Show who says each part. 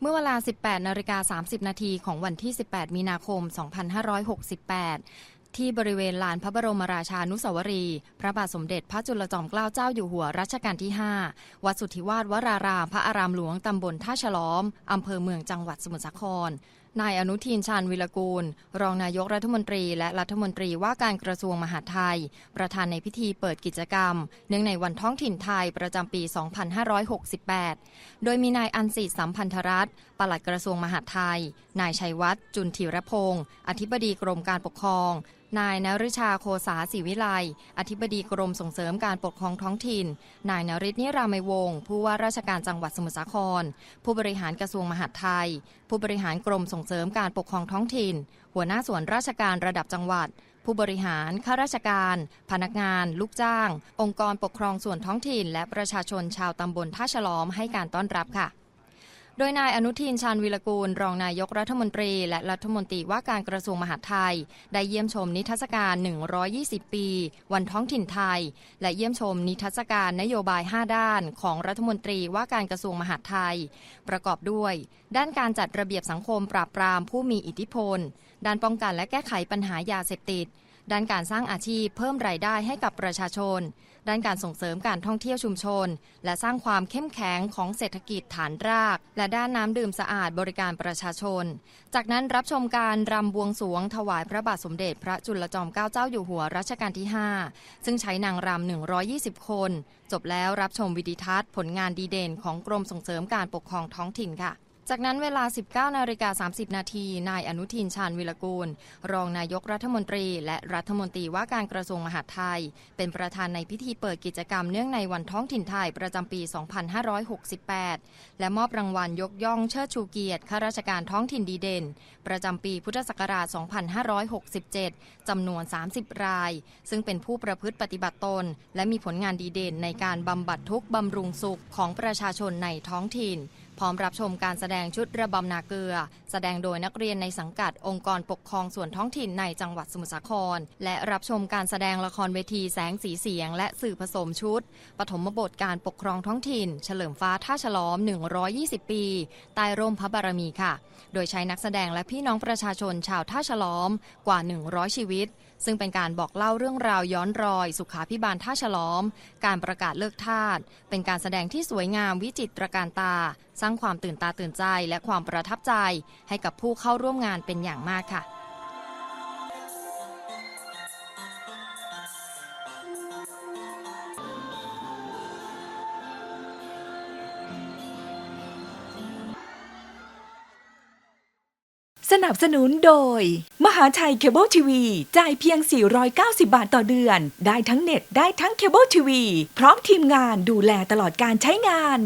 Speaker 1: เมื่อเวลา 18นาฬิกา30 นาทีของวันที่ 18 มีนาคม 2568 ที่บริเวณลานพระบรมราชานุสาวรีย์พระบาทสมเด็จพระจุลจอมเกล้าเจ้าอยู่หัวรัชกาลที่ 5 วัดสุทธิวาสวรารามพระอารามหลวงตำบลท่าฉลอม อำเภอเมืองจังหวัดสมุทรสาคร นายอนุทินชาญวิรกูล รองนายกรัฐมนตรี และรัฐมนตรีว่าการกระทรวงมหาดไทย ประธานในพิธีเปิดกิจกรรม เนื่องในวันท้องถิ่นไทยประจำปี 2568 โดยมีนายอันสิสัมพันธรัตน์ปลัดกระทรวงมหาดไทย นายชัยวัฒน์จุนธีรพงศ์อธิบดีกรมการปกครอง นายนฤชาโคสาศิวิไล อธิบดีกรมส่งเสริมการปกครองท้องถิ่น นายนริศนิรามัยวงศ์ผู้ว่าราชการจังหวัดสมุทรสาคร ผู้บริหารกระทรวงมหาดไทย ผู้บริหารกรมส่งเสริมการปกครองท้องถิ่น หัวหน้าส่วนราชการระดับจังหวัด ผู้บริหาร ข้าราชการ พนักงาน ลูกจ้าง องค์กรปกครองส่วนท้องถิ่น และประชาชนชาวตำบลท่าฉลอมให้การต้อนรับค่ะ โดยนายอนุทินชาญวิรกูล รองนายกรัฐมนตรี และรัฐมนตรีว่าการกระทรวงมหาดไทย ได้เยี่ยมชมนิทรรศการ 120 ปี วันท้องถิ่นไทย และเยี่ยมชมนิทรรศการนโยบาย 5 ด้านของรัฐมนตรีว่าการกระทรวงมหาดไทย ประกอบด้วย ด้านการจัดระเบียบสังคมปราบปรามผู้มีอิทธิพล ด้านป้องกันและแก้ไขปัญหายาเสพติด ด้านการสร้างอาชีพเพิ่มรายได้ให้กับประชาชน ด้านการส่งเสริมการท่องเที่ยวชุมชน และสร้างความเข้มแข็งของเศรษฐกิจฐานราก และด้านน้ำดื่มสะอาดบริการประชาชน จากนั้นรับชมการรำบวงสวงถวายพระบาทสมเด็จพระจุลจอมเกล้าเจ้าอยู่หัวรัชกาลที่ 5 ซึ่งใช้นางรำ120 คน จบแล้วรับชมวิดิทัศน์ผลงานดีเด่นของกรมส่งเสริมการปกครองท้องถิ่นค่ะ จากนั้นเวลา 19นาฬิกา30 นาที นายอนุทินชาญวิรกูล รองนายกรัฐมนตรี และรัฐมนตรีว่าการกระทรวงมหาดไทย เป็นประธานในพิธีเปิดกิจกรรมเนื่องในวันท้องถิ่นไทยประจำปี 2568 และมอบรางวัลยกย่องเชิดชูเกียรติข้าราชการท้องถิ่นดีเด่น ประจำปีพุทธศักราช 2567 จำนวน 30 ราย ซึ่งเป็นผู้ประพฤติปฏิบัติตน และมีผลงานดีเด่นในการบำบัดทุกข์บำรุงสุขของประชาชนในท้องถิ่น พร้อมรับชมการแสดงชุดระบำนาเกลือ แสดงโดยนักเรียนในสังกัดองค์กรปกครองส่วนท้องถิ่นในจังหวัดสมุทรสาคร และรับชมการแสดงละครเวทีแสงสีเสียง และสื่อผสมชุด ปฐมบทการปกครองท้องถิ่น เฉลิมฟ้าท่าฉลอม 120 ปีใต้ร่มพระบารมีค่ะ โดยใช้นักแสดงและพี่น้องประชาชนชาวท่าฉลอมกว่า 100 ชีวิต ซึ่งเป็นการบอกเล่าเรื่องราวย้อนรอย สุขาพิบาลท่าฉลอม การประกาศเลิกทาสเป็นการแสดงที่สวยงามวิจิตรการตา สร้างความตื่นตาตื่นใจและความประทับใจ ให้กับผู้เข้าร่วมงานเป็นอย่างมากค่ะ
Speaker 2: สนับสนุนโดย มหาชัยเคเบิลทีวี จ่ายเพียง 490 บาทต่อเดือน ได้ทั้งเน็ต ได้ทั้งเคเบิลทีวี พร้อมทีมงานดูแลตลอดการใช้งาน